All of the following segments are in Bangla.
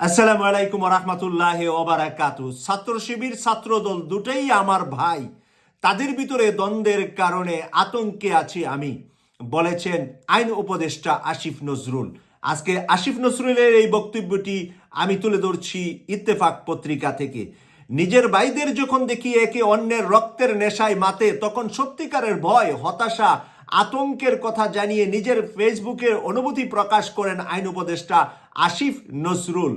আসসালামু আলাইকুম রহমতুল্লাহ ওবারাকাতু ছাত্র শিবির ছাত্র দল দুটোই আমার ভাই। তাদের ভিতরে দ্বন্দ্বের কারণে আতঙ্কে আছি আমি, বলেছেন আইন উপদেষ্টা আসিফ নজরুল। আজকে আসিফ নজরুলের এই বক্তব্যটি আমি তুলে ধরছি ইত্তেফাক পত্রিকা থেকে। নিজের ভাইদের যখন দেখি একে অন্যের রক্তের নেশায় মাতে, তখন সত্যিকারের ভয়, হতাশা আতঙ্কের কথা জানিয়ে নিজের ফেসবুকের অনুভূতি প্রকাশ করেন আইন উপদেষ্টা আসিফ নজরুল।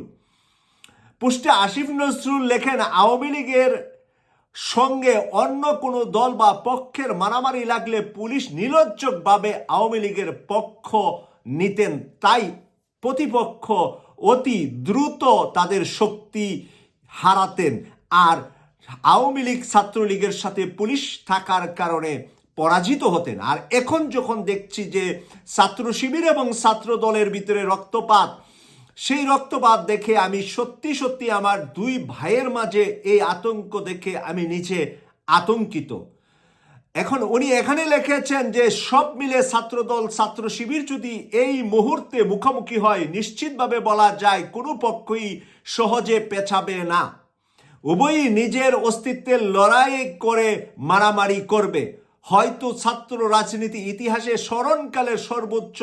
পুষ্টে আসিফ নজরুল লেখেন, আওয়ামী লীগের সঙ্গে অন্য কোনো দল বা পক্ষের মারামারি লাগলে পুলিশ নিরজ্জকভাবে আওয়ামী লীগের পক্ষ নিতেন। তাই প্রতিপক্ষ অতি দ্রুত তাদের শক্তি হারাতেন। আর আওয়ামী লীগ ছাত্রলীগের সাথে পুলিশ থাকার কারণে পরাজিত হতেন। আর এখন যখন দেখছি যে ছাত্র শিবির এবং ছাত্র দলের ভিতরে রক্তপাত, সেই রক্তপাত দেখে আমি সত্যি সত্যি আমার দুই ভাইয়ের মাঝে এই আতঙ্ক দেখে আমি নিজে আতঙ্কিত। এখন উনি এখানে লিখেছেন যে সব মিলে ছাত্রদল ছাত্র শিবির যদি এই মুহূর্তে মুখোমুখি হয়, নিশ্চিতভাবে বলা যায় কোনো পক্ষই সহজে পেছাবে না। উভয়ই নিজের অস্তিত্বের লড়াই করে মারামারি করবে। হয়তো ছাত্র রাজনীতি ইতিহাসে স্মরণকালের সর্বোচ্চ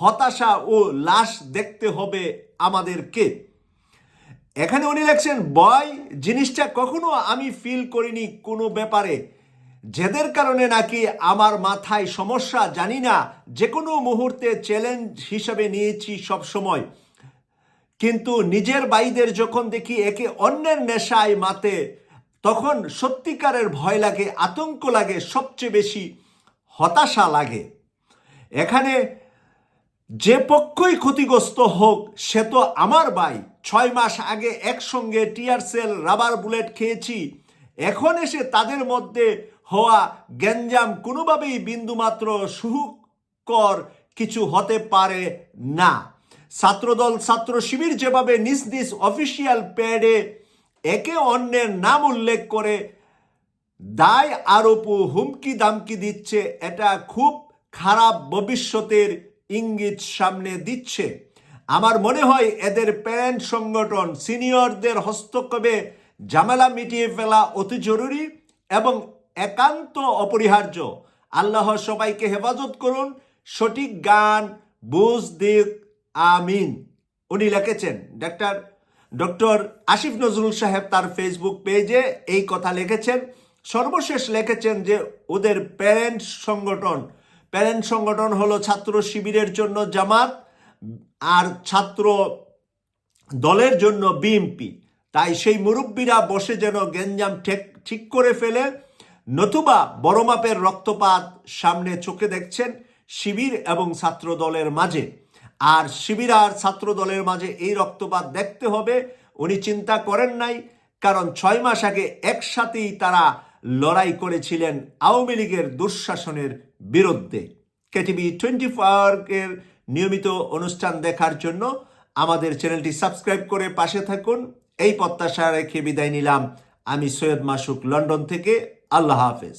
হতাশা ও লাশ দেখতে হবে আমাদেরকে। এখানে উনি লেখছেন, বয়, জিনিসটা কখনো আমি ফিল করিনি কোনো ব্যাপারে। যেদের কারণে নাকি আমার মাথায় সমস্যা, জানি না। যে কোনো মুহূর্তে চ্যালেঞ্জ হিসাবে নিয়েছি সব সময় কিন্তু নিজের বাইদের যখন দেখি একে অন্যের নেশায় মাতে তখন সত্যিকারের ভয় লাগে, আতঙ্ক লাগে, সবচেয়ে বেশি হতাশা লাগে। এখানে যে পক্ষই ক্ষতিগ্রস্ত হোক, সে তো আমার ভাই। ছয় মাস আগে একসঙ্গে টিয়ার সেল, রাবার বুলেট খেয়েছি। এখন এসে তাদের মধ্যে হওয়া গ্যাঞ্জাম কোনোভাবেই বিন্দুমাত্র সুকর কিছু হতে পারে না। ছাত্রদল ছাত্র শিবির যেভাবে নিজ নিজ অফিসিয়াল প্যাডে একে অন্যের নাম উল্লেখ করে দায় আরোপ হুমকি দামকি দিচ্ছে, এটা খুব খারাপ ভবিষ্যতের ইঙ্গিত সামনে দিচ্ছে। আমার মনে হয় এদের প্যারেন্ট সংগঠন সিনিয়রদের হস্তক্ষেপে জামেলা মিটিয়ে ফেলা অতি জরুরি এবং একান্ত অপরিহার্য। আল্লাহ সবাইকে হেফাজত করুন। সঠিক গান, বুঝ, দিক, আমিন। উনি লিখেছেন, ডাক্তার ডক্টর আসিফ নজরুল সাহেব তার ফেসবুক পেজে এই কথা লিখেছেন। সর্বশেষ লিখেছেন যে ওদের প্যারেন্ট সংগঠন প্যারেন্ট সংগঠন হলো ছাত্র শিবিরের জন্য জামাত আর ছাত্র দলের জন্য বিএমপি তাই সেই মুরব্বীরা বসে যেন গেঞ্জাম ঠিক ঠিক করে ফেলে, নতুবা বড় মাপের রক্তপাত সামনে চোখে দেখছেন শিবির এবং ছাত্র দলের মাঝে। আর শিবির আর ছাত্র দলের মাঝে এই রক্তপাত দেখতে হবে। উনি চিন্তা করেন নাই, কারণ ছয় মাস আগে একসাথেই তারা লড়াই করেছিলেন আওয়ামী লীগের দুঃশাসনের বিরুদ্ধে। কেটিভি টোয়েন্টি এর নিয়মিত অনুষ্ঠান দেখার জন্য আমাদের চ্যানেলটি সাবস্ক্রাইব করে পাশে থাকুন। এই প্রত্যাশা রেখে বিদায় নিলাম। আমি সৈয়দ মাসুক, লন্ডন থেকে। আল্লাহ হাফেজ।